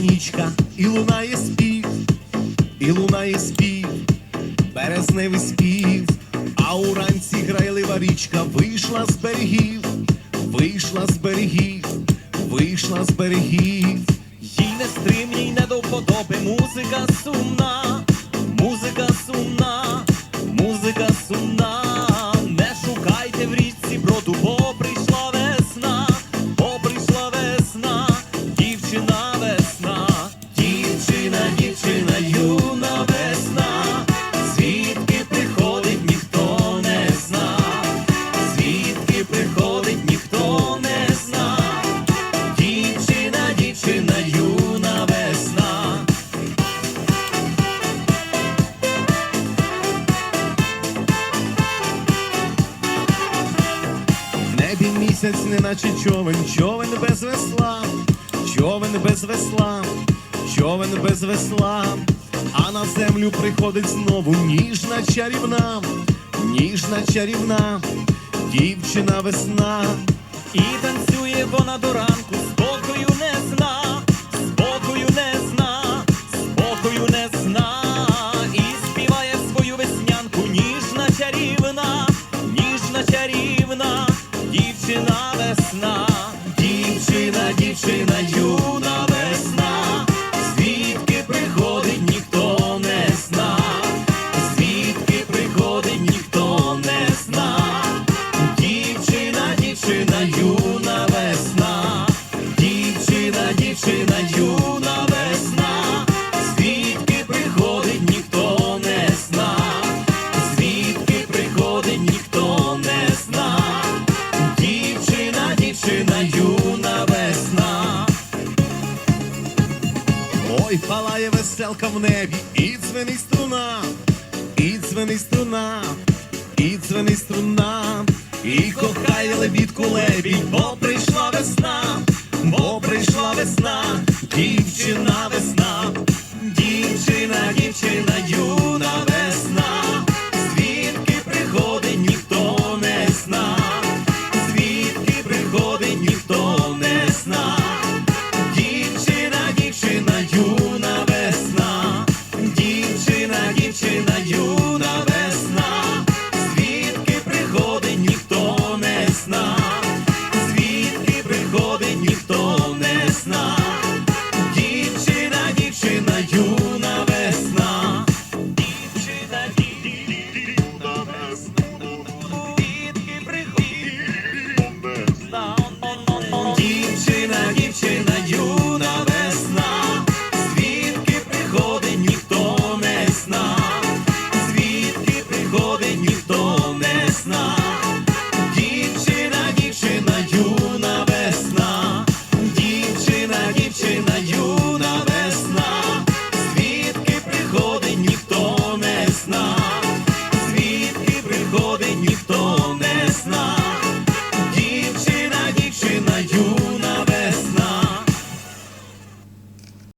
нічка, і лунає спів, і лунає спів, березневий спів, а уранці грайлива річка вийшла з берегів, вийшла з берегів, вийшла з берегів. Їй не стримній, не до вподоби, музика сумна, музика сумна, дівчина, дівчина, юна весна, звідки приходить, ніхто не зна, звідки приходить, ніхто не зна. Дівчина, дівчина, юна весна. Небі місяць, неначе човен, човен без весла, човен без весла, човен без весла, а на землю приходить знову ніжна чарівна, ніжна чарівна, дівчина весна. І танцює вона до ранку, спокою не зна, спокою не зна, спокою не зна. І співає свою веснянку, ніжна чарівна, ніжна чарівна, дівчина весна, юна весна, звідки приходить, ніхто не зна, звідки приходить, ніхто не зна, дівчина, дівчина, юна весна. Ой, палає веселка в небі, і дзвенить струна, і дзвенить струна, і дзвенить струна, і кохає лебідку лебідь, бо прийшла весна,